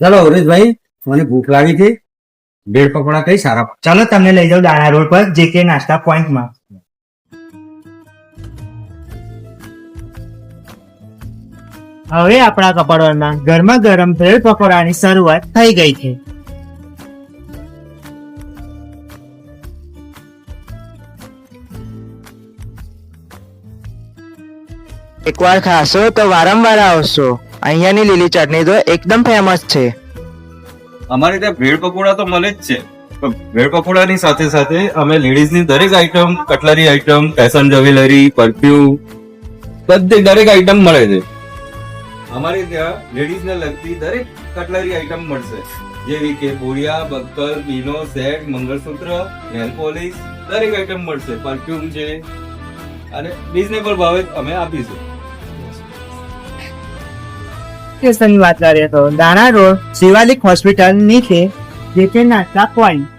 ચાલો હરેશભાઈ મને ભૂખ લાગી છે. ભેળ પકોડા કઈ સારા ચાલો તમને લઈ જાઉં દાણા રોડ પર જે કે નાસ્તા પોઈન્ટમાં હવે આપણા કપડવરમાં ગરમા ગરમ ભેળ પકોડાની શરૂઆત થઈ ગઈ છે. એકવાર ખાશો તો વારંવાર આવશો. અહીંયાની લીલી ચટણી તો એકદમ ફેમસ છે. અમારે ત્યાં ભેળ પકોડા તો મળે જ છે. બ્રેડ પકોડાની સાથે સાથે અમે લેડીઝની દરેક item cutlery item fashion jewellery perfume બધી દરેક આઈટમ મળે છે. અમારે ત્યાં લેડીઝને લગતી દરેક કટલરી આઈટમ મળશે. જેવી કે બોરિયા બક્કલ, બીનો, સેટ, મંગળસૂત્ર નેલ પોલિશ દરેક આઈટમ મળશે. પરફ્યુમ છે. અને રીઝનેબલ ભાવે અમે આપીશું. સ્ટેશનની વાત કરીએ તો દાણા રોડ શિવાલિક હોસ્પિટલ નીચે જે તે નાસ્તા પોઈન્ટ